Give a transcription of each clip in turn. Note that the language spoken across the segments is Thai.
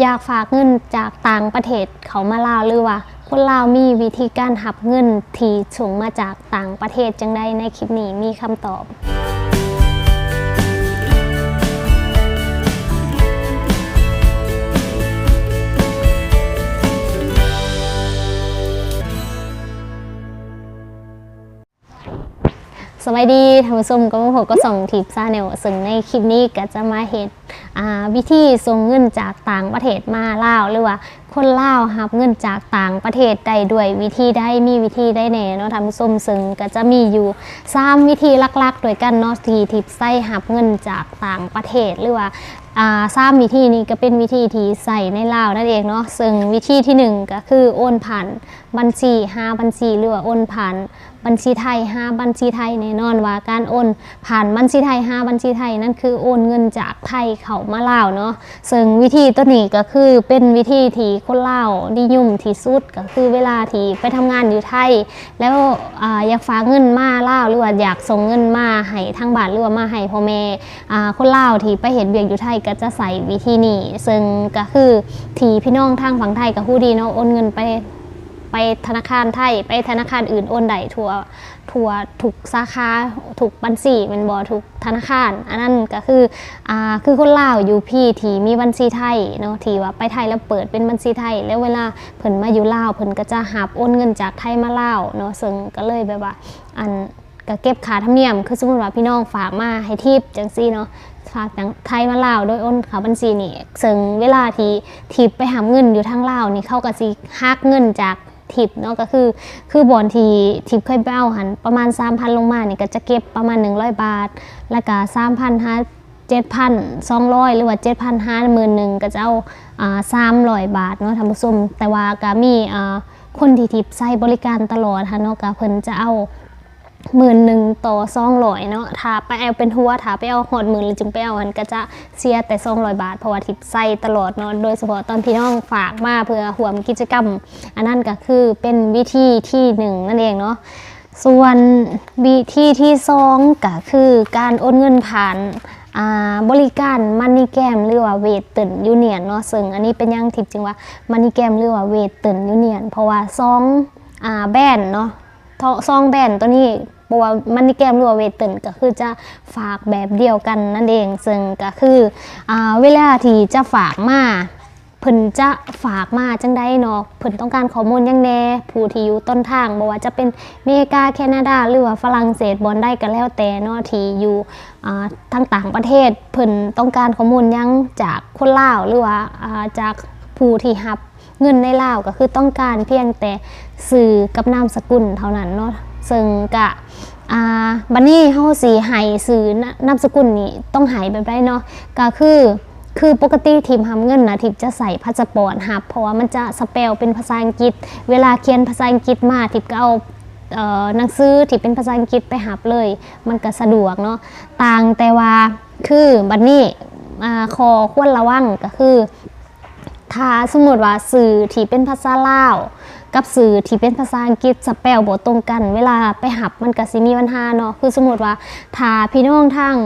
อยากฝากเงินจากต่างประเทศเขามาลาวหรือว่า คนลาวมีวิธีการหับเงินที่ส่งมาจากต่างประเทศจังใดในคลิปนี้มีคำตอบ สวัสดีท่านผู้ชมก็ผมก็ส่งทิปซาแนลซึ่งในคลิปนี้ก็จะมาเห็นวิธีส่งเงินจากต่างประเทศมาลาวหรือว่าคนลาวรับเงินจากต่างประเทศได้ด้วยวิธีได้มีวิธีได้แน่เนาะท่านผู้ชมซึ่งก็จะมีอยู่สามวิธีหลักๆโดวยกันเนาะที่ทิปใส่รับเงินจากต่างประเทศหรือว่าอ่าสามวิธีนี้ก็เป็นวิธีที่ใส่ในลาวนั่นเองเนาะซึ่งวิธีที่หนึ่งก็คือโอนผ่านบัญชี5บัญชีหรือว่าโอนผ่าน บัญชีไทย5บัญชีไทยแน่นอนว่าการโอน ผ่านบัญชีไทย5บัญชีไทยนั่นคือโอนเงินจากไทยเข้ามาลาวเนาะซึ่งวิธีตัวนี้ก็คือเป็นวิธีที่คนลาวนิยมที่สุดก็คือเวลาที่ไปทำงานอยู่ไทย แล้วออยากฝากเงินมาลาวหรือว่าอยากส่งเงินมาให้ทางบ้านหรือว่ามาให้พ่อแม่คนลาวที่ไปเห็นเบียกอยู่ไทยก็จะใส่วิธีนี้ซึ่งก็คือที่พี่น้องทางฝั่งไทยกับผู้ดีเนาะโอนเงินไป ไปธนาคารไทย ไปธนาคารอื่นโอนได้ทั่วทั่วถูกสาขาถูกบัญชีแมันบอถูกธนาคาร อันนั้นก็คืออ่าคือคนลาวอยู่พี่ที่มีบัญชีไทยเนาะที่ว่าไปไทยแล้วเปิดเป็นบัญชีไทย แล้วเวลาเพิ่นมาอยู่ลาวเพิ่นก็จะหับโอนเงินจากไทยมาลาวเนาะซึ่งก็เลยแบบว่าอันก็เก็บค่าธรรมเนียม คือสมมติว่าพี่น้องฝากมาให้ทิปจังซี่เนาะฝากจากไทยมาลาวโดยโอนเขาบัญชีนี่ซึ่งเวลาที่ทิปไปหาเงินอยู่ทางลาวนี่เขาก็สิหักเงินจาก ทิปเนาะก็คือ คือบอลที่ทิปเคยไปเอาหันประมาณ 3,000 ลงมาเนี่ยก็จะเก็บประมาณ 100 บาท แล้วก็3,000หา7,200 หรือว่า 7,500หาหมื่นหนึ่งก็จะเอาอ่า300บาทเนาะท่านผู้ชมแต่ว่าก็มีอ่าคนที่ทิปใช้บริการตลอดฮะเนาะก็เพิ่นจะเอา หมื่นหนึ่งต่อซองร้อยเนาะถ้าไปเอาเป็นหัวถ้าไปเอาหอดหมื่นหรือจึงไปเอาอันก็จะเสียแต่ซองร้อยบาทเพราะว่าทิปใส่ตลอดเนาะโดยเฉพาะตอนพี่น้องฝากมาเพื่อห่วมกิจกรรม อันนั้นก็คือเป็นวิธีที่หนึ่งนั่นเองเนาะส่วนวิธีที่สองก็คือการโอนเงินผ่านบริการมันนี่แกมหรือว่าเวทเตินยูเนียนเนาะซึ่งอันนี้เป็นยังทิปจึงว่ามันนี่แกมหรือว่าเวทเตินยูเนียนเพราะว่าซองอแบนเนาะซองแบนตัวนี้ บอกว่ามันนี่แกมรือว่าเวเตินก็คือจะฝากแบบเดียวกันนั่นเอง ซึ่งก็คืออ่าเวลาที่จะฝากมาเพิ่นจะฝากมาจังได้เนาะเพิ่นต้องการข้อมูลยังแน่ผู้ที่อยู่ต้นทางบอกว่าจะเป็นเมกาแคนาดา หรือว่าฝรั่งเศสบอลได้ก็แล้วแต่เนาะที่อยู่อ่าทางต่างประเทศเพิ่นต้องการข้อมูลยังจากคนลาวหรือว่าอ่าจากผู้ที่รับเงินในลาวก็คือต้องการเพียงแต่สื่อกับนามสกุลเท่านั้นเนาะ ซึ่งกะบันนี้เฮาสิให้สื่อนามสกุลนี่ต้องหายแบบไรเนาะก็คือคือปกติทีมทำเงินนะทิปจะใส่พาสปอร์ตหับเพราะว่ามันจะสเปลเป็นภาษาอังกฤษ เวลาเขียนภาษาอังกฤษมาทิปก็เอาหนังสือที่เป็นภาษาอังกฤษไปหับเลย มันก็สะดวกเนาะต่างแต่ว่าคือบันนี่คอควรระวังก็คือ ถ้าสมมติว่าสื่อที่เป็นภาษาลาว กับสื่อที่เป็นภาษาอังกฤษสเปลบ่ตรงกัน เวลาไปหับมันก็สิมีปัญหาเนาะคือสมมติว่าถ้าพี่น้องทาง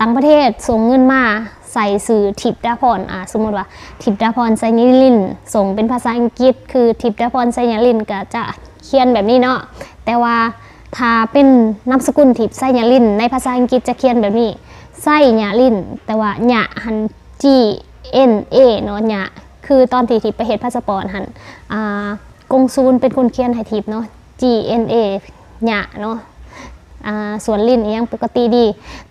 ต่างประเทศส่งเงินมาใส่สื่อทิปดาพรอ่าสมมติว่าทิปดาพรไซนิลิน ส่งเป็นภาษาอังกฤษ คือทิปดาพรไซนิลินก็จะเขียนแบบนี้เนาะแต่ว่าถ้าเป็นนามสกุลทิปไซนิลิน ในภาษาอังกฤษจะเขียนแบบนี้ไซญาลิน แต่ว่าญะหัน G N A เนาะญะคือตอนที่ทิพไปเฮ็ดพาสปอร์ตหันอ่า กงซูลเป็นคนเขียนให้ทิพเนาะ G N A หยะเนาะส่วนลิ้นยังปกติดี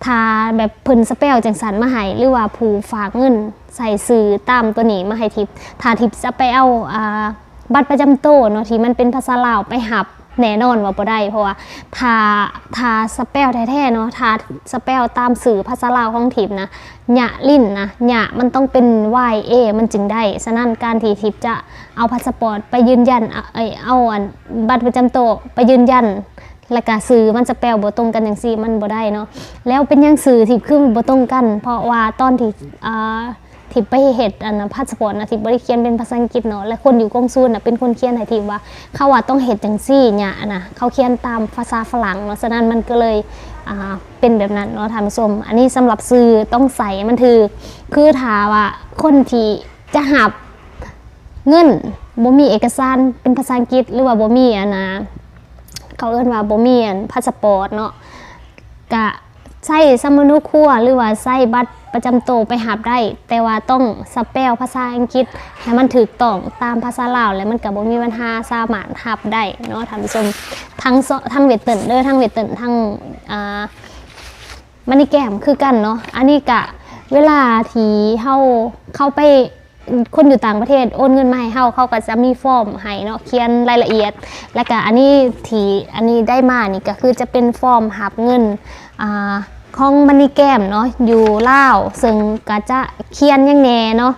ทาแบบเพิ่นสเปลจังสันมาให้หรือว่าผู้ฝากเงินใส่สื่อตามตัวนี้มาให้ทิปทาทิพย์จะไปเอาบัตรประจำตัวเนาะที่มันเป็นภาษาลาวไปหับ แน่นอนว่าบ่ได้ เพราะว่าถ้าถ้าสเปลแท้ๆเนาะถ้าสเปลตามสื่อภาษาลาวของทิพนะหยะลิ้นนะหยะมันต้องเป็น Y A มันจึงได้ ฉะนั้นการที่ทิพจะเอาพาสปอร์ตไปยืนยันเอเอเอาบัตรประจำตัวไปยืนยันแล้วก็สื่อมันจะแปลบ่ตรงกันอย่างซี่มันบ่ได้เนาะแล้วเป็นยังสื่อทิพย์คือบ่ตรงกัน เพราะว่าตอนที่อ่า ทิพย์ไปเฮ็ดอันนะพาสปอร์ตนะทิพย์บ่ได้เขียนเป็นภาษาอังกฤษเนาะและคนอยู่กงซูลน่ะเป็นคนเขียนให้ทิพย์ว่า เขาว่าต้องเฮ็ดจังซี่หยนะเขาเขียนตามภาษาฝรั่งเนาะฉะนั้นมันก็เลยอ่าเป็นแบบนั้นเนาะท่านผู้ชมอันนี้สำหรับซื้อต้องใส่มันถือคือถาว่าคนที่จะหับเงินบ่มีเอกสารเป็นภาษาอังกฤษหรือว่าบ่มีอันนะเขาเอิ้นว่าบ่มีอันพาสปอร์ตเนาะกะ ใช้สมนุครัวหรือว่าใช้บัตรประจำตัวไปหับได้ แต่ว่าต้องสเปลภาษาอังกฤษให้มันถูกต้องตามภาษาลาวแล้วมันก็บ่มีปัญหาสามารถหับได้เนาะท่านผู้ชมทั้งทั้งเวทเตินเด้อทั้งเวทเตินทั้งอ่ามันนี่แก้มคือกันเนาะอันนี้กะเวลาที่เฮาเข้าไป คนอยู่ต่างประเทศโอนเงินมาให้เฮาเขาก็จะมีฟอร์มให้เนาะเขียนรายละเอียด แล้วก็อันนี้ที่อันนี้ได้มานี่ก็คือจะเป็นฟอร์มหับเงินอ่าของมันนี่แก้มเนาะอยู่ลาวซึ่งก็จะเขียนยังแน่เนาะ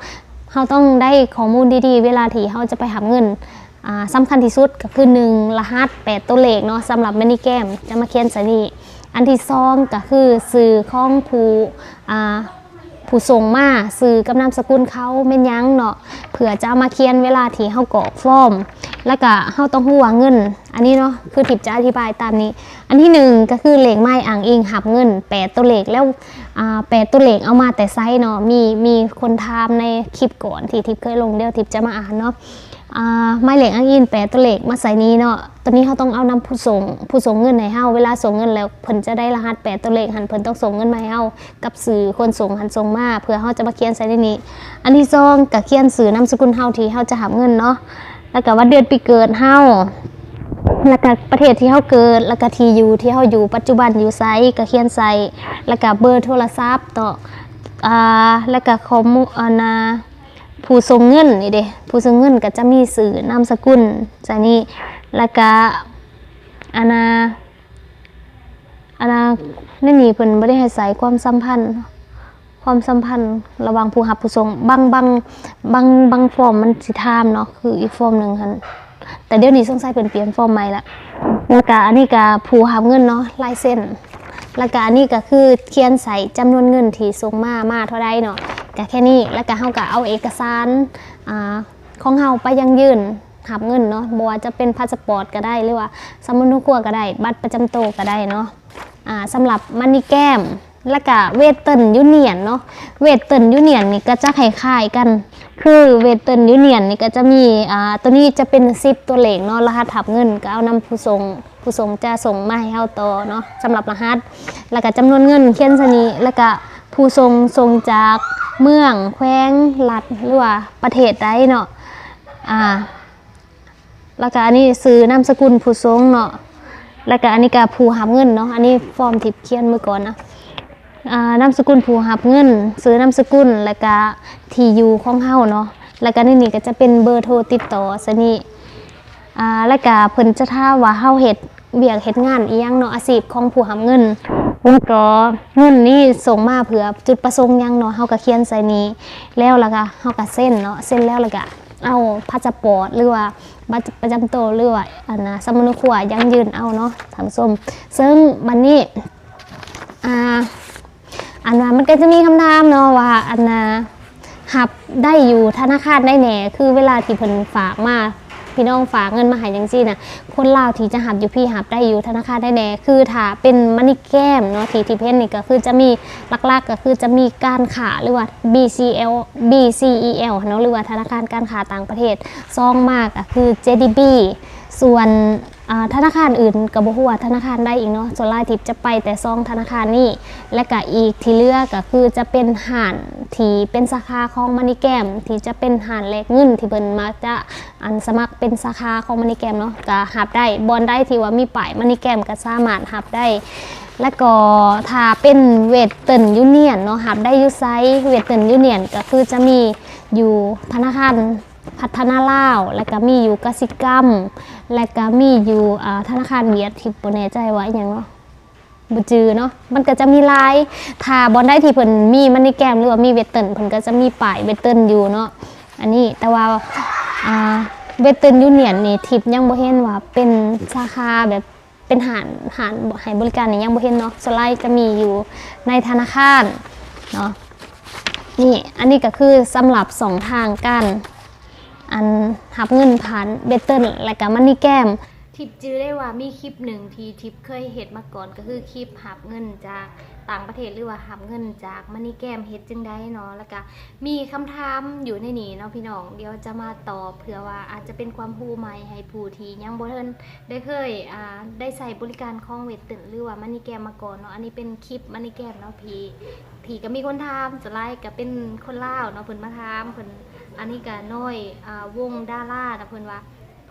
เฮาต้องได้ข้อมูลดีๆ เวลาที่เฮาจะไปหับเงินอ่าสำคัญที่สุดก็คือ 1 รหัส 8 ตัวเลขเนาะสำหรับมินิแกมจะมาเขียนใส่นี่อันที่สองก็คือสื่อของผู้ ผู้ส่งมาสื่อกับนามสกุลเขาเม่นยังเนาะเผื่อจะมาเคียนเวลาที่เขากรอกฟอร์ม แล้วก็เขาต้องหัวเงิน อันนี้เนาะคือทิปจะอธิบายตามนี้ อันที่หนึ่งก็คือเหล็กไม้อ่างอิงหับเงินแปดตัวเหล็กแล้วอ่าแปดตัวเหล็กเอามาแต่ไซส์เนาะมีมีคนทามในคลิปก่อนที่ทิปเคยลงเดียวทิปจะมาอ่านเนาะ ไม้เหล็กอ้างอินแปดตัวเหล็กมาใส่นี้เนาะตอนนี้เขาต้องเอานำผู้ส่งผู้ส่งเงินให้เฮาเวลาส่งเงินแล้วเพิ่นจะได้รหัสแปดตัวเลขหันเพิ่นต้องส่งเงินมาให้เฮากับสื่อคนส่งหันส่งมาเพื่อเฮาจะมาเขียนใส่ในนี้ อันที่สองก็เขียนสื่อนามสกุลเฮาที่เฮาจะหาเงินเนาะแล้วก็วันเดือนปีเกิดเฮาแล้วก็ประเทศที่เฮาเกิดแล้วก็ที่อยู่ที่เฮาอยู่ปัจจุบันอยู่ไซก็เขียนใส่แล้วก็เบอร์โทรศัพท์ต่ออ่าแล้วก็ข้อมูลอ่า ผู้ส่งเงินนี่เด้ผู้ส่งเงินก็จะมีสื่อนามสกุลจานี้แล้วก็อานาอานาในนี่เพิ่นบ่ได้ให้ใส่ความสัมพันธ์ ความสัมพันธ์ ระหว่างผู้รับผู้ส่งบางบางบางบางฟอร์มมันสิถามเนาะคืออีกฟอร์มหนึ่งหั่นแต่เดี๋ยวนี้สงสัยเพิ่นเปลี่ยนฟอร์มใหม่ละแล้วก็อันนี้ก็ผู้รับเงินเนาะลายเส้นแล้วก็อันนี้ก็คือเขียนใส่จำนวนเงินที่ส่งมามาเท่าใดเนาะ ก็แค่นี้แล้วก็เฮาก็เอาเอกสารอ่าของเฮาไปยังยื่นหับเงินเนาะบ่ว่าจะเป็นพาสปอร์ตก็ได้หรือว่าสมุดนุครัวก็ได้ บัตรประจำตัวก็ได้เนาะอ่าสำหรับมันนี่แก้มแล้วก็เวทเตินยูเนียนเนาะเวทเตินยูเนียนนี่ก็จะคล้ายๆกัน คือเวทเตินยูเนียนนี่ก็จะมีอ่าตัวนี้จะเป็นซิปตัวเลขเนาะรหัสถับเงินก็เอานำผู้ส่งผู้ส่งจะส่งมาให้เฮาต่อเนาะสำหรับรหัส แล้วก็จำนวนเงินเขียนซะนี้แล้วก็ ผู้ส่งส่งจากเมืองแขวงรัฐหรือว่าประเทศใดเนาะอ่าแล้วก็อันนี้ซื้อนามสกุลผู้ส่งเนาะแล้วก็อันนี้ก็ผู้หับเงินเนาะอันนี้ฟอร์มทิปเขียนเมื่อก่อนนะอ่านามสกุลผู้หับเงิน ซื้อนามสกุลแล้วก็ที่อยู่ของเฮาเนาะแล้วก็ในนี้ก็จะเป็นเบอร์โทรติดต่อซะนี่อ่าแล้วก็เพิ่นจะท่าว่าเฮาเฮ็ด เบียกเฮ็ดงานอีหยังเนาะอาชีพของผู้หับเงินแล้วก็เงินนี่ส่งมาเพื่อจุดประสงค์หยังเนาะเฮาก็เขียนใส่นี้แล้วล้วก็เฮาก็เซ็นเนาะเซ็นแล้วล้วก็เอาพาสปอร์ตหรือว่าบัตรประจำตัวหรือว่าอันนะสมุนครัวยังยืนเอาเนาะถามส้มซึ่งบันนี้อ่าอันว่ามันก็จะมีคำถามเนาะว่าอันนะหับได้อยู่ธนาคารได้แหน่คือเวลาที่เพิ่นฝากมา พี่น้องฝากเงินมาให้จังซี่น่ะคนลาวที่จะหับอยู่พี่หับได้อยู่ธนาคารได้แน่คือถ้าเป็นมันนี่แก้มเนาะทีทีเพนนี่ก็คือจะมีลักๆก็คือจะมีการขาหรือว่า BCL BCEL เนาะหรือว่าธนาคารการขาต่างประเทศซองมากก็คือ JDB ส่วนธนาคารอื่นกับบ่ฮู้ว่าธนาคารได้อีกเนาะส่วนลายทิปจะไปแต่ซองธนาคารนี่และก็อีกที่เลือกก็คือจะเป็นห่านที่เป็นสาขาของมันิแกม ที่จะเป็นห่านแลกเงินที่เพิ่นมักจะอันสมัครเป็นสาขาของมันิแกมเนาะก็หับได้บอลได้ที่ว่ามีป้ายมันิแกมก็สามารถหับได้ แล้วก็ถ้าเป็นเวทเตินยูเนียนเนาะหับได้ยูไซเวทเตินยูเนียนก็คือจะมีอยู่ธนาคาร พัฒนาลาว แล้วก็มีอยู่กสิกรรม และก็มีอยู่ธนาคารเวียดที่บ่แน่ใจว่าอหยังเนาะบ่จือเนาะมันก็จะมีลายถ้าบอลได้ที่เพิ่นมีมันนี่แกมหรือว่ามีเวทเตินเพิ่นก็จะมีป้ายเวทเตินอยู่เนาะอันนี้แต่ว่าเวทเตินยูเนียนนี่ทิปยังบ่เห็นว่าเป็นสาขาแบบเป็นหารหารให้บริการนี่ยังบ่เห็นเนาะสไลด์จะมีอยู่ในธนาคารเนาะนี่อันนี้ก็คือสำหรับสองทางการ อันหับเงินผ่านเบเติลและก็มันนี่แก้ม ทิปจื้อได้ว่ามีคลิปหนึ่งที่ทิปเคยเห็ดมาก่อนก็คือคลิปหับเงินจากต่างประเทศหรือว่าหับเงินจากมันนี่แก้มเฮ็ดจึงได้เนาะแล้วก็มีคำถามอยู่ในนี้เนาะพี่น้องเดี๋ยวจะมาตอบเผื่อว่าอาจจะเป็นความรู้ใหม่ให้ผู้ที่ยังบ่ทันได้เคยอ่าได้ใส่บริการของเวทตึนหรือว่ามันนี่แก้มมาก่อนเนาะอันนี้เป็นคลิปมันนี่แก้มเนาะพี่พี่ก็มีคนถามจะไล่ก็เป็นคนลาวเนาะเพิ่นมาถามเพิ่น อันนี้ก็น้อยอ่าวงดารานะเพิ่นว่า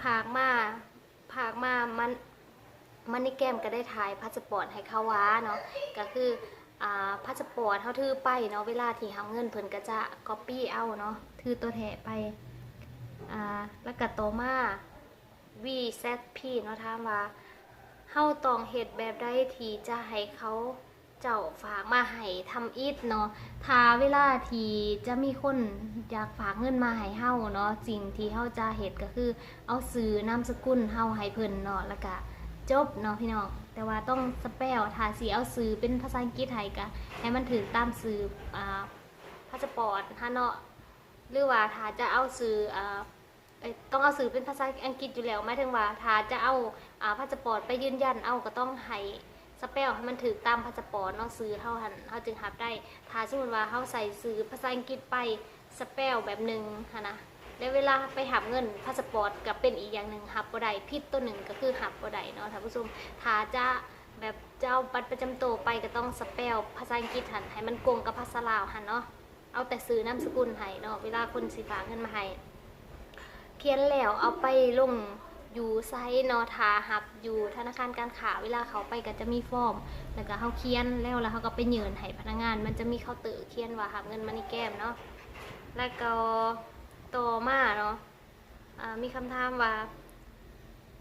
พากมาผากมามันมันนี่แก้มก็ได้ถ่ายพาสปอร์ตให้เขาว้าเนาะก็คืออ่าพาสปอร์ตเขาถือไปเนาะเวลาที่ทำเงินเพิ่นก็จะก๊อปปี้เอาเนาะถือตัวแถไปอ่าแล้วก็โตมา VZP เนาะถามว่าเฮาต้องเฮ็ดแบบใดที่จะให้เขา เจ้าฝากมาให้ทำอีทเนาะถ้าเวลาที่จะมีคนอยากฝากเงินมาให้เฮาเนาะสิ่งที่เฮาจะเฮ็ดก็คือ เอาสื่อนามสกุลเฮาให้เพิ่นเนาะแล้วก็จบเนาะพี่น้องแต่ว่าต้องสเปลถ้าสิเอาสื่อเป็นภาษาอังกฤษให้ก็ให้มันถึงตามสื่ออ่าพาสปอร์ตฮะเนาะหรือว่าถ้าจะเอาสื่ออ่าต้องเอาสื่อเป็นภาษาอังกฤษอยู่แล้วหมายถึงว่าถ้าจะเอาอ่าพาสปอร์ตไปยืนยันเอาก็ต้องให้ สเปลให้มันถูกตามพาสปอร์ตเนาะซื้อเท่าหันเฮาจึงหับได้ ถ้าสมมติว่าเฮาใส่สื่อภาษาอังกฤษไปสเปลแบบหนึ่งหันะแล้วเวลาไปหับเงินพาสปอร์ตกับเป็นอีกอย่างหนึ่งหับบ่ได้ผิดตัวหนึ่งก็คือหับบ่ได้เนาะท่านผู้ชมถ้าจะแบบจะเอาบัตรประจำตัวไปก็ต้องสเปลภาษาอังกฤษหันให้มันกงกับภาษาลาวหันเนาะเอาแต่ซื้อนามสกุลให้เนาะเวลาคนสิฝาเงินมาให้เขียนแล้วเอาไปลง อยู่ไซต์นอทาหับอยู่ธนาคารการค้าเวลาเขาไปก็จะมีฟอร์ม แล้วก็เขาเขียนแล้วแล้วเขาก็ไปยืนให้พนักงาน มันจะมีเคาน์เตอร์เขียนว่าหับเงินมานี่แก้มเนาะแล้วก็ต่อมาเนาะมีคำถามว่า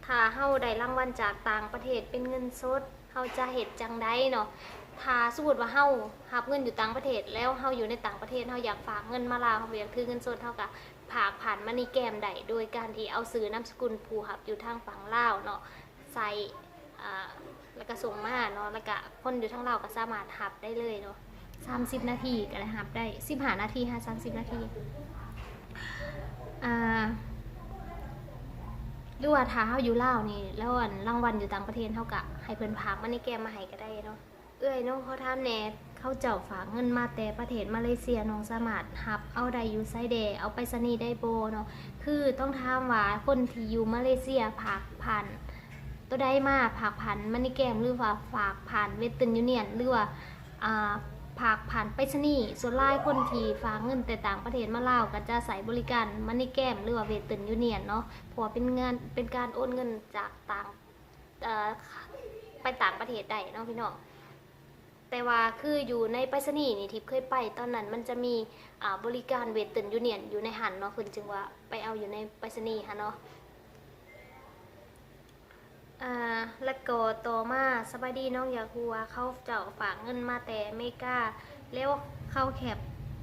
ถ้าเฮาได้รางวัลจากต่างประเทศเป็นเงินสดเฮาจะเฮ็ดจังไดเนาะถ้าสมมติว่าเฮารับเงินอยู่ต่างประเทศ แล้วเฮาอยู่ในต่างประเทศเฮาอยากฝากเงินมาลาวเฮาอยากถือเงินสดเฮาก็ ผากผ่านมานี่แกมได้โดยการที่เอาซื้อนามสกุลผู้รับอยู่ทางฝั่งลาวเนาะใส่อ่าแล้วก็ส่งมาเนาะแล้วก็คนอยู่ทางลาวก็สามารถรับได้เลยเนาะ30นาทีก็ได้รับได้15นาทีหา30นาทีอ่าหรือว่าถ้าเฮาอยู่ลาวนี่แล้วอันรางวัลอยู่ต่างประเทศเฮากะให้เพิ่นพากมาในแกมมาให้ก็ได้เนาะเอ้ยน้องเขาถามแหน่ เขาเจ้าฝากเงินมาแต่ประเทศมาเลเซียน้องสามารถรับเอาได้อยู่ไซเดเอาไปสนีได้โบเนาะคือต้องถามว่าคนที่อยู่มาเลเซียผากผ่านตัวใดมาผากผ่านมันนี่แกมหรือว่าฝากผ่านเวสเทิร์นยูเนียนหรือว่าอ่าผากผ่านไปรษณีส่วนหลายคนที่ฝากเงินแต่ต่างประเทศมาลาวก็จะใส่บริการมันนี่แกมหรือว่าเวทเตินยูเนียนเนาะเพราะว่าเป็นเงานเป็นการโอนเงินจากต่างไปต่างประเทศได้เนาะพี่น้อง แต่ว่าคืออยู่ในไปรษณีย์นี่ทิพย์เคยไปตอนนั้นมันจะมีอ่าบริการเวทเตินยูเนียนอยู่ในหันเนาะคุณจึงว่าไปเอาอยู่ในไปรษณีย์ค่ะเนาะอ่าแล้วก็ต่อมาสบายดีน้องอยากัวเขาเจ้าฝากเงินมาแต่เมกาแล้วเข้าแคป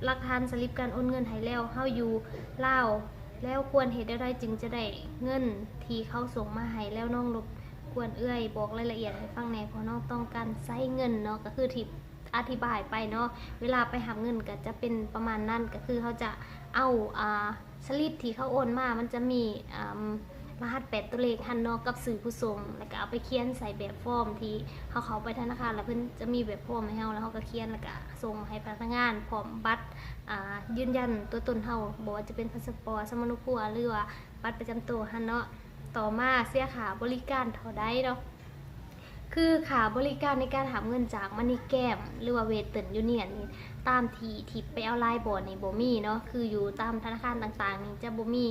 หลักฐานสลิปการโอนเงินให้แล้วเฮาอยู่เล่าแล้วควรเฮ็ดได้จึงจะได้เงินที่เขาส่งมาให้แล้วน้องรบ ควรเอื้อยบอกรายละเอียดให้ฟังแหน่เพราะน้องต้องการใช้เงินเนาะก็คือที่อธิบายไปเนาะเวลาไปหาเงินก็จะเป็นประมาณนั้นก็คือเขาจะเอาอ่าสลิปที่เขาโอนมา มันจะมีอ่ารหัสแปดตัวเลขหันเนอกกับสื่อผู้ส่งแล้วก็เอาไปเขียนใส่แบบฟอร์มที่เขาเขาไปธนาคารแล้วเพิ่นจะมีแบบฟอร์มให้เฮาแล้วเขาก็เขียนแล้วก็ส่งให้พนักงานพร้อมบัตรอ่ายืนยันตัวตนเฮาบอกว่าจะเป็นพาสปอร์ตสมนุครัวหรือว่าบัตรประจำตัวหันเนาะ ต่อมาเสียค่าบริการเท่าใดเนาะคือค่าบริการในการหาเงินจากมันนี่แก้ม หรือว่าเวทเตินยูเนียนนี่ตามทีทิปไปเอาไลน์บอร์ดนี่บ่มีเนาะคืออยู่ตามธนาคารต่างๆ นี่จะโบมี่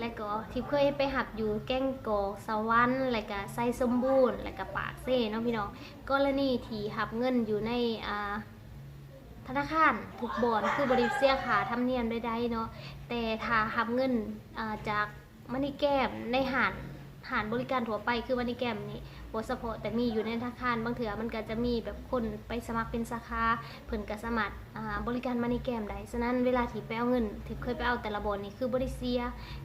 และก็ทิปเคยไปหับอยู่แก้งกอกสวรรค์และก็ไซสมบูรณ์และก็ปากเซ่เนาะพี่น้องกรณีที่หับเงินอยู่ในอ่าธนาคารถูกบอนคือบริเสียขาธรรมเนียมใดๆเนาะแต่ถ้าหับเงินจากมันนี่แก้มในหาน หานบริการทั่วไปคือมันนี่แก้มนี่โบสพอแต่มีอยู่ในธนาคารบางเถื่อมันก็จะมีแบบคนไปสมัครเป็นสาขาเพิ่นก็สมัครบริการมันนี่แก้มได้ฉะนั้นเวลาที่ไปเอาเงินทิพย์เคยไปเอาแต่ละบอนนี่คือบริเซีย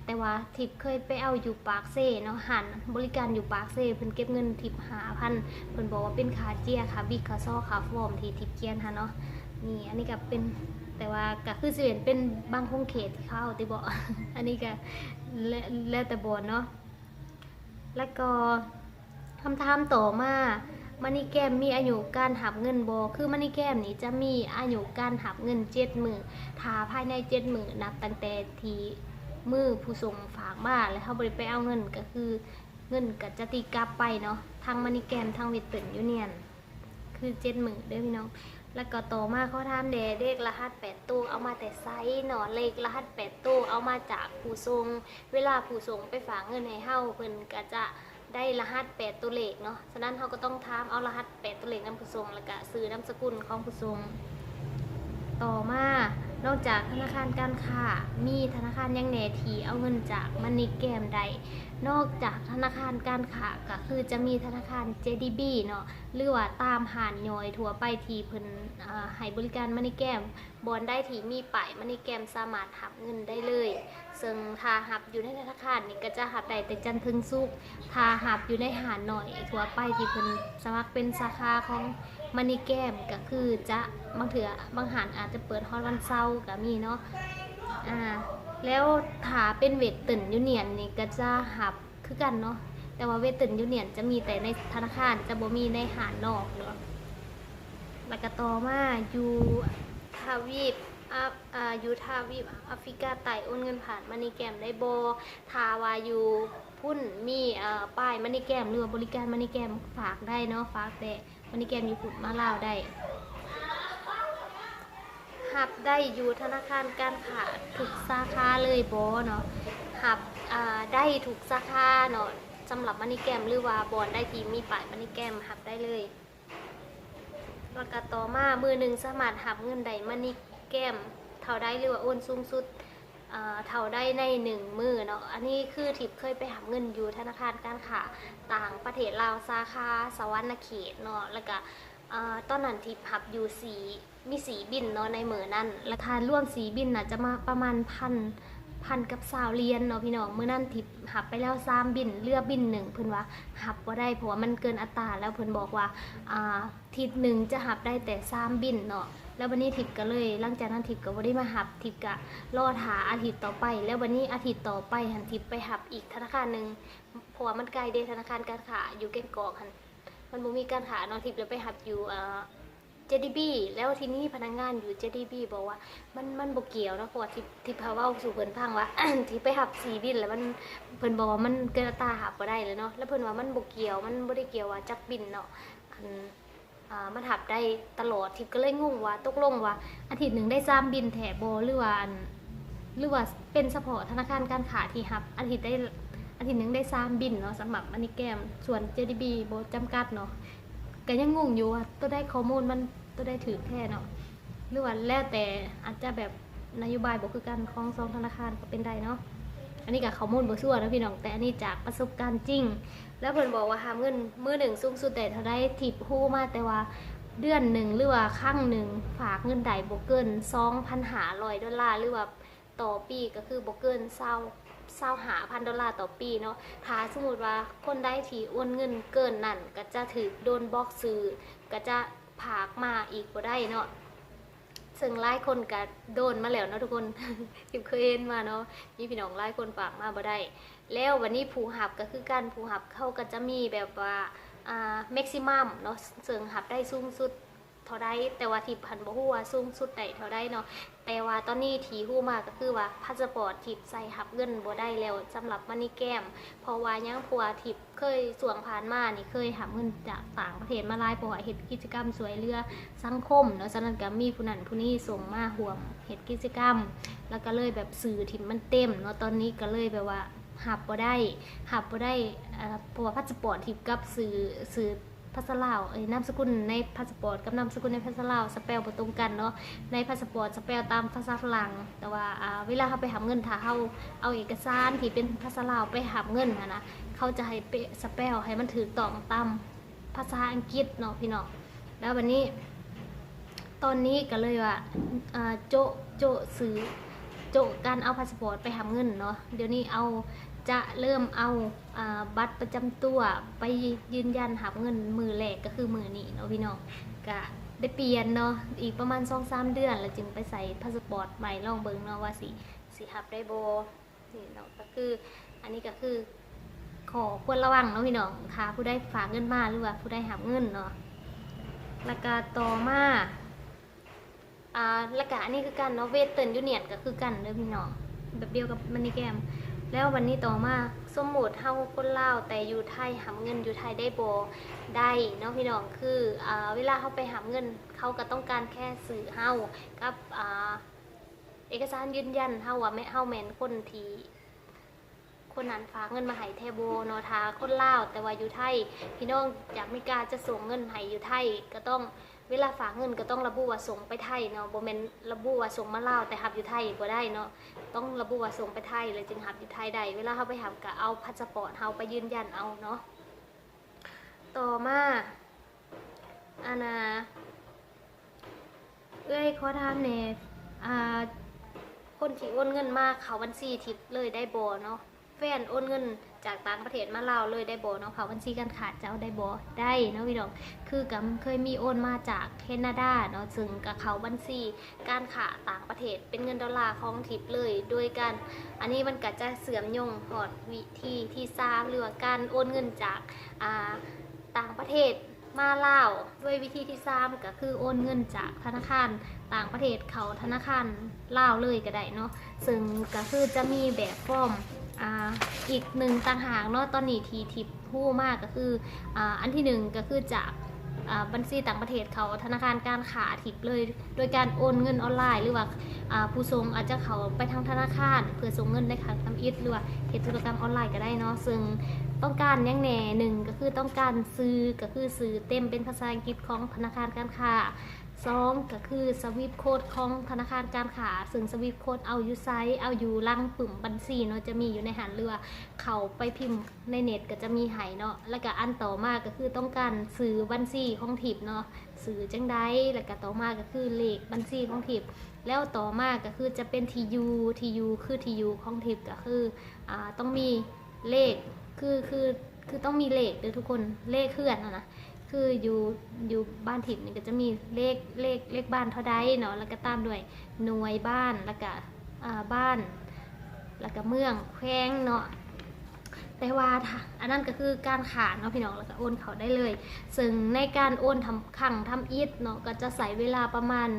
แต่ว่าทิพย์เคยไปเอาอยู่ปากเซ่เนาะหันบริการอยู่ปากเซ่เพิ่นเก็บเงินทิพย์หาพันเพิ่นบอกว่าเป็นคาเจียค่าบิ๊กค่าซอค่าฟอร์มที่ทิพย์เกียนค่ะเนาะนี่อันนี้ก็เป็นแต่ว่าก็คือสิเห็นเป็นบางคงเขตที่เขาเอาติบอกอันนี้ก็แล้วแล้วแต่บอนเนาะ แล้วก็คำถามต่อมามันนี่แกมมีอายุการหับเงินบอคือมันนี่แกมนี่จะมีอายุการหับเงินเจ็ดมือถ้าภายในเจ็ดมือนับตั้งแต่ที่มือผู้ส่งฝากมาแล้วเขาบริไปเอาเงินก็คือเงินก็จะตีกลับไปเนาะทางมันนี่แกมทางเวทเตินยูเนียนคือเจ็ดมือเด้อพี่น้อง แล้วก็ต่อมาเขาทำเดเลขรหัสแปดตู้เอามาแต่ไซส์หนาเล็กรหัสแปดตู้เอามาจากผู้ทรง เวลาผู้ทรงไปฝากเงินให้เฮาเพิ่นก็จะได้รหัสแปดตัวเลขเนาะฉะนั้นเฮาก็ต้องทามเอารหัสแปดตัวเลขนำผู้ทรงแล้วก็ซื้อนาสกุลของผู้ทรงต่อมา นอกจากธนาคารการค้ามีธนาคารยังแหนทีเอาเงินจากมันนี่แกมใดนอกจากธนาคารการค้าก็คือจะมีธนาคาร JDB เนาะหรือว่าตามหานย่อยทั่วไปที่เพิ่นอ่าให้บริการมันนี่แกมบอนได้ที่มีป้ายมันนี่แกมสามารถหับเงินได้เลย ซึ่งถ้าหับอยู่ในธนาคารนี่ก็จะหับได้แต่จันทึงศุกถ้าหับอยู่ในหาดหน่อยทั่วไปที่เพิ่นสมัครเป็นสาขาของ มันนี่แกมก็คือจะบางเถื่อบางหานอาจจะเปิดฮอดวันเสาร์ก็มีเนาะอ่าแล้วถ้าเป็นเวทตินยูเนียนนี่ก็จะหับคือกันเนาะแต่ว่าเวทตินยูเนียนจะมีแต่ในธนาคารจะบ่มีในหาดนอกเนาะแล้วก็ต่อมาอยู่ทาวีปอ่าอ่าอยู่ทาวีปแอฟริกาใต้โอนเงินผ่านมันนี่แกมได้บอทาวายูพุ่นมีอ่อป้ายมันนี่แกมหรือว่าบริการมันนี่แกมฝากได้เนาะฝากแต่ มันนี่แกมอยู่พุ่นมาลาได้หับได้อยู่ธนาคารการค้าทุกสาขาเลยบอเนาะหับได้ทุกสาขาเนาะสำหรับมันนี่แกมหรือว่าบอนได้ทีมีป้ายมันนี่แกมหับได้เลยแล้วก็ต่อมามือหนึ่งสามารถหับเงินใดมันนี่แกมเท่าได้หรือว่าโอนสูงสุด เท่าได้ในหนึ่งมือเนาะ อันนี้คือทิพเคยไปหับเงินอยู่ธนาคารการค้าต่างประเทศลาวสาขาสวรรณเขตเนาะ แล้วก็ตอนนั้นทิพหับอยู่สีมีสีบินเนาะในมือนั่นราคาร่วมสีบินน่ะจะมาประมาณพันพันกับสาวเรียนเนาะพี่น้องเมื้อนั้นทิพหับไปแล้วสามบินเลือบินหนึ่งเพิ่อนว่าหับบ่าได้เพราะว่ามันเกินอัตราแล้วเพิ่อนบอกว่าอ่าทิศหนึ่งจะหับได้แต่สามบินเนาะ แล้ววันนี้ทิพย์ก็เลย หลังจากนั้นทิพย์ก็บ่ได้มาหับทิพย์ก็รอหาอาทิตย์ต่อไป แล้ววันนี้อาทิตย์ต่อไปหันทิพย์ไปหับอีกธนาคารหนึ่งเพราะว่ามันไกลเดธนาคารการค้าอยู่เก่งกอกหันมันบ่มีการขานาะทิพย์เลยไปหับอยู่เอ่า JDB แล้วทีนี้พนักงานอยู่ JDB บอกว่า มันมันบ่เกี่ยวเนาะเพราะว่าทิพย์ทิพย์พาว้าสู่เพิ่นฟังว่าที่ไปหับสีบินแล้วมันเพิ่นบอกว่ามันเกินตาหับบ่ได้เลยเนาะแล้วเพิ่นว่ามันบ่เกี่ยวมันบ่ได้เกี่ยวว่าจักบินเนาะ อันอ่ามับได้ตลอดทิพย์ก็เลยงงว่าตกลงว่า อาทิตย์หนึ่งได้ซ้ำบินแถบหรือว่าอันหรือว่าเป็นเฉพาะธนาคารการค้าที่หับ อาทิตย์ได้อาทิตย์หนึ่งได้ซ้ำบินเนาะสำหรับอันนี้แก้มส่วน JDB โบจำกัดเนาะก็ยังงงอยู่ว่าตัวได้ข้อมูลมันตัวได้ถือแค่เนาะหรือว่าแล้วแต่อาจจะแบบนโยบายบอกคือกันของสองธนาคารก็เป็นได้เนาะ อันนี้กับข้อมูลบ่ชั่วนะพี่น้องแต่อันนี้จากประสบการณ์จริง แล้วเพิ่นบอกว่าหาเงินมือหนึ่งสูงสุดแต่เท่าได้ทิปฮู้มาแต่ว่าเดือนหนึ่งหรือว่าครั้งหนึ่งฝากเงินใดบ่เกิน2,500ดอลลาร์หรือว่าต่อปีก็คือบ่เกินเศร้าเศร้าหาพันดอลลาร์ต่อปีเนาะถ้าสมมติว่าคนใดที่โอนเงินเกินนั่นก็จะถูกโดนบล็อกซื้อก็จะผากมาอีกบ่ได้เนาะ ซึ่งหลายคนก็โดนมาแล้วเนาะทุกคนทิพเคยเห็นมาเนาะมีพี่น้องหลายคนฝากมาบ่ได้ แล้ววันนี้ผูหับก็คือการผูหับเขาก็จะมีแบบว่าอ่าแม็กซิมัมเนาะเสริงหับได้สูงสุด ท่าใดแต่ว่าที่พันบ่ฮู้ว่าสูงสุดใดเท่าใดเนาะแต่ว่าตอนนี้ที่ฮู้มาก็คือว่าพาสปอร์ตทิปใส่หับเงินบ่ได้แล้วสำหรับมันนี่แก้ม เพราะว่ายังผัวทิปเคยส่วงผ่านมานี่เคยหับเงินจากต่างประเทศมาลายเพราะว่าเฮ็ดกิจกรรมสวยเรือสังคมเนาะฉะนั้นก็มีผู้นั้นผู้นี้ส่งมาห่วมเฮ็ดกิจกรรม แล้วก็เลยแบบสื่อที่มันเต็มเนาะตอนนี้ก็เลยแบบว่าหับบ่ได้หับบ่ได้เอ่อพราะว่าพาสปอร์ตที่กับสื่อสื่อ ภาษาลาวเอ้ยนามสกุลในพาสปอร์ตกับนามสกุลในภาษาลาวสเปลบ่ตรงกันเนาะในพาสปอร์ตสเปลตามภาษาฝรั่งแต่ว่าเวลาเขาไปหับเงินถ้าเขาเอาเอกสารที่เป็นภาษาลาวไปหับเงินนะนะเขาจะให้สเปลให้มันถูกต้องตามภาษาอังกฤษเนาะพี่น้องแล้ววันนี้ ตอนนี้ก็เลยว่าโจโจซื้อโจการเอาพาสปอร์ตไปทำเงินเนาะเดี๋ยวนี้เอา จะเริ่มเอาอบัตรประจำตัวไปยืนยันหับเงินมือแรกก็คือมือนี้เนาะพี่น้องก็ได้เปลี่ยนเนาะอีกประมาณสองสามเดือน แล้วจึงไปใส่พาสปอร์ตใหม่ลองเบิ่งเนาะว่าสิสิหับได้โบนี่เนาะก็คืออันนี้ก็คือขอควรระวังเนาะพี่น้องค่ะผู้ได้ฝากเงินมาหรือว่าผู้ได้หับเงินเนาะแล้วก็ต่อมาอ่าแล้วก็อันนี้คือกันเนาะเวทเติร์นยูเนียนก็คือกันเด้อพี่น้องแบบเดียวกับมันนี่แกม แล้ววันนี้ต่อมาสมมุติเฮาคนลาวแต่อยู่ไทยหาเงินอยู่ไทยได้บ่ได้เนาะพี่น้องคืออ่าเวลาเฮาไปหาเงินเขาก็ต้องการแค่สื่อเฮากับอ่าเอกสารยืนยันเฮาว่าแม่เฮาแม่นคนที่คนนั้นฝากเงินมาให้แทโบเนาะทาคนลาวแต่ว่าอยู่ไทย พี่น้องจากอเมริกาจะส่งเงินให้อยู่ไทยก็ต้อง เวลาฝากเงินก็ต้องระบุว่าส่งไปไทยเนาะโบ่แมนระบุว่าส่งมาลาวแต่หับอยู่ไทยบ่ได้เนาะต้องระบุว่าส่งไปไทยเลยจึงหับอยู่ไทยได้เวลาเขาไปหับก็เอาพาสปอร์ตเขาไปยืนยันเอาเนาะต่อมาอานาเอ้ยขอถามแหน่อ่าคนที่โอนเงินมาเขาบัญชีทิปเลยได้บ่เนาะแฟนโอนเงิน จากต่างประเทศมาเล่าเลยได้บ่เนาะเขาบัญชีการขาดเจะเอาได้บ่ได้เนาะพี่น้องคือกับเคยมีโอนมาจากแคนาดาเนาะซึ่งกับเขาบัญชีการขาต่างประเทศเป็นเงินดอลลาร์ของทิปเลยโดยการอันนี้มันก็จะเสื่อมโยงหอดวิธีที่ทราบหรือว่าการโอนเงินจากอ่าต่างประเทศมาเล่าด้วยวิธีที่ทราบก็คือโอนเงินจากธนาคารต่างประเทศเขาธนาคารเล่าเลยก็ได้เนาะซึ่งก็คือจะมีแบบฟอร์ม อ่าอีกหนึ่งต่างหากเนาะตอนนี้ทีทิปผู้มากก็คืออ่าอันที่หนึ่งก็คือจากบัญชีต่างประเทศเขาธนาคารการขาทิปเลย โดยการโอนเงินออนไลน์หรือว่าผู้ส่งอาจจะเขาไปทางธนาคาร เพื่อส่งเงินในขังทำอิฐหรือว่าเหตุธุรกรรมออนไลน์ก็ได้เนาะซึ่งต้องการยังแหน่หนึ่งก็คือต้องการซื้อก็คือซื้อเต็มเป็นภาษาอังกฤษของธนาคารการค้า สองก็คือสวิปโค้ดของธนาคารการค้าซึ่งสวิปโค้ดเอาอยู่ไซต์เอาอยู่ล่างปุ่มบัญชีเนาะจะมีอยู่ในหันเรือ เขาไปพิมพ์ในเน็ตก็จะมีใหายเนาะแล้วก็อันต่อมาก็คือต้องการสื่อบัญชีของทิปเนาะสื่อจังไดแล้วก็ต่อมาก็คือเลขบัญชีของทิปแล้วต่อมาก็คือจะเป็นทียูทียูคือทียูของทิปก็คืออ่าต้องมีเลขคือคือคือต้องมีเลขเด้อทุกคนเลขเคลื่อนนะ คืออยู่อยู่บ้านถิ่นนี่ก็จะมีเลขเลขเลขบ้านเท่าใดเนาะแล้วก็ตามด้วยหน่วยบ้านแล้วก็บ้าน แล้วก็เมืองแขวงเนาะแต่ว่าอันนั้นก็คือการขาดเนาะพี่น้องแล้วก็โอนเขาได้เลย ซึ่งในการโอนทำขังทำอีทเนาะก็จะใส่เวลาประมาณ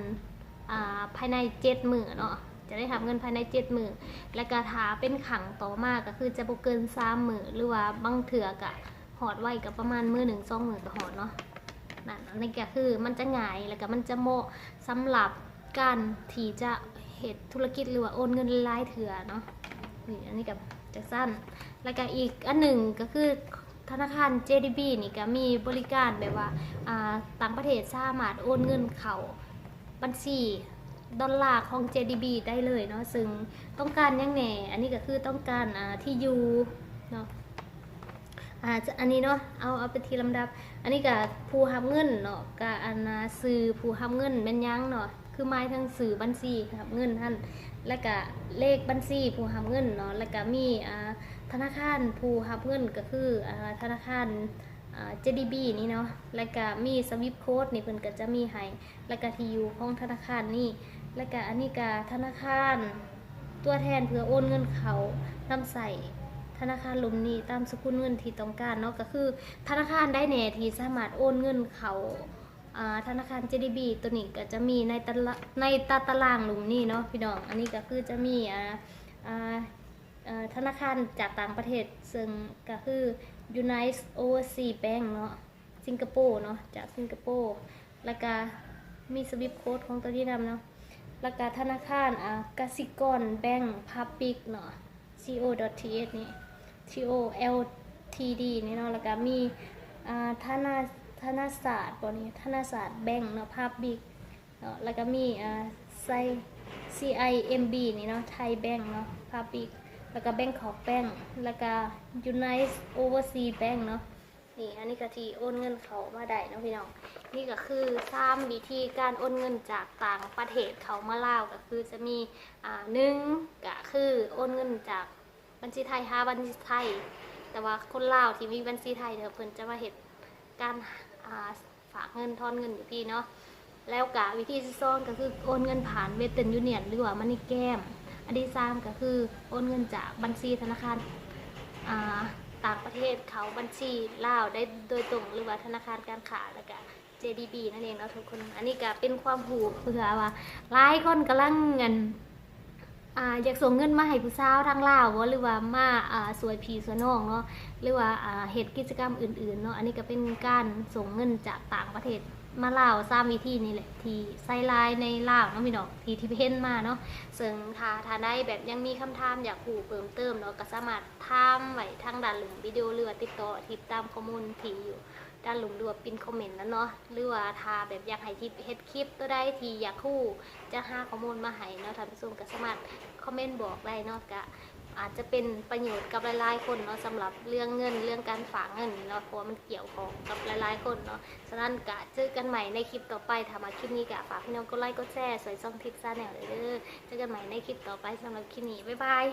าภายในเจ็ดหมือเนาะจะได้ทำเงินภายในเจ็ดหมือและก็ถาเป็นขังต่อมากก็คือจะบ่เกินสามหมือหรือว่าบางเถื่อกะ หอดไว้กับประมาณมือหนึ่งสองมือก็หอดเนาะนั่นอันนี้ก็คือมันจะง่ายแล้วก็มันจะเหมาะสำหรับการที่จะเหตุธุรกิจหรือว่าโอนเงินหลายเถื่อเนาะนี่อันนี้กับจะสั้น แล้วก็อีกอันหนึ่งก็คือธนาคาร JDB นี่ก็มีบริการแบบว่าต่างประเทศสามารถโอนเงินเขาบัญชีดอลลาร์ของ JDB ได้เลยเนาะซึ่งต้องการยังแหน่อันนี้ก็คือต้องการที่อยู่เนาะ อ่าจะอันนี้เนาะเอาเอาไปทีลำดับ อันนี้ก็ผู้รับเงินเนาะก็อันน่ะซื้อผู้รับเงินเป็นยังเนาะคือหมายถึงสื่อบัญชีรับเงินท่านแล้วก็เลขบัญชีผู้รับเงินเนาะแล้วก็มีอ่าธนาคารผู้รับเงินก็คืออ่าธนาคารอ่า JDB นี่เนาะ แล้วก็มีสวิปโค้ดนี่เพิ่นก็จะมีให้ แล้วก็ที่อยู่ของธนาคารนี่ แล้วก็อันนี้ก็ธนาคาร ตัวแทนเพื่อโอนเงินเขานำใส่ ธนาคารลุมนี้ตามสกุลเงินที่ต้องการเนาะก็คือ ธนาคารได้แน่ที่สามารถโอนเงินเขาอ่าธนาคาร JDB ตัวนี้ก็จะมีในตะในตาตารางหลุมนี้เนาะพี่น้อง อันนี้ก็คือจะมีธนาคารจากต่างประเทศ ซึ่งก็คือ United Overseas Bank เนาะสิงคโปร์เนาะจากสิงคโปร์แล้วก็มีสวิปโค้ดของตัวที่นำเนาะแล้วก็ธนาคารอ่ากสิกรแบงก์พับปิกเนาะ co.th นี่ toltd นี่เนาะแล้วก็มีอ่าธนาธนาศาสตร์บนี้ธนาศาสตร์แบงก์เนาะพับปิกเนาะแล้วก็มีอ่าไซ CIMB นี่เนาะไทยแบงก์เนาะพับปิกแล้วก็แบงก์ของแบงก์แล้วก็ United Overseas Bank เนาะนี่อันนี้ก็ที่โอนเงินเขามาได้นะพี่น้องนี่ก็คือสามวิธีการโอนเงินจากต่างประเทศเขามาลาวก็คือจะมีอ่าหนึ่งก็คือโอนเงินจาก บัญชีไทยหาบัญชีไทย แต่ว่าคนลาวที่มีบัญชีไทยเดี๋ยวเพิ่นจะมาเห็นการฝากเงินทอนเงินอยู่พี่เนาะแล้วกะวิธีที่ซ่อนก็คือโอนเงินผ่านเวสเทิร์นยูเนียนหรือว่ามันนี่แก้ม อันที่สามก็คือโอนเงินจากบัญชีธนาคารต่างประเทศเขาบัญชีลาวได้โดยตรงหรือว่าธนาคารการค้าแล้วก็ JDB นั่นเองเนาะทุกคน อันนี้ก็เป็นความหูเผื่อว่าหลายคนกำลังเงิน อ่าอยากส่งเงินมาให้ผู้สาวทางลาวบ่หรือว่ามาอ่าสวยผีสวยน้องเนาะหรือว่าอ่าเฮ็ดกิจกรรมอื่นๆเนาะอันนี้ก็เป็นการส่งเงินจากต่างประเทศมาลาวสามวิธีนี่แหละที่ใส่ลายในลาวเนาะพี่น้องที่ที่เห็นมาเนาะซึ่งถ้าถ้าได้แบบยังมีคำถามอยากรู้เพิ่มเติมเนาะก็สามารถถามไว้ทางด้านหลังวิดีโอหรือว่าติดต่อที่ตามข้อมูลที่อยู่ ด้านลุมดูว่าปินคอมเมนต์แล้วเนาะหรือว่าถ้าแบบอยากให้ทิปเฮ็ดคลิปตัวใดที่อยากคู่จะหาข้อมูลมาให้เนาะท่านผู้ชมก็สามารถคอมเมนต์บอกได้เนาะก็อาจจะเป็นประโยชน์กับหลายๆคนเนาะสำหรับเรื่องเงินเรื่องการฝากเงินเนาะเพราะมันเกี่ยวของกับหลายๆคนเนาะฉะนั้นก็เจอกันใหม่ในคลิปต่อไปถ้ามาคลิปนี้ก็ฝากพี่น้องกดไลค์กดแชร์สวยซ่องทิปซ่าแนวเลยเด้อเจอกันใหม่ในคลิปต่อไปสำหรับคลิปนี้บ๊ายบาย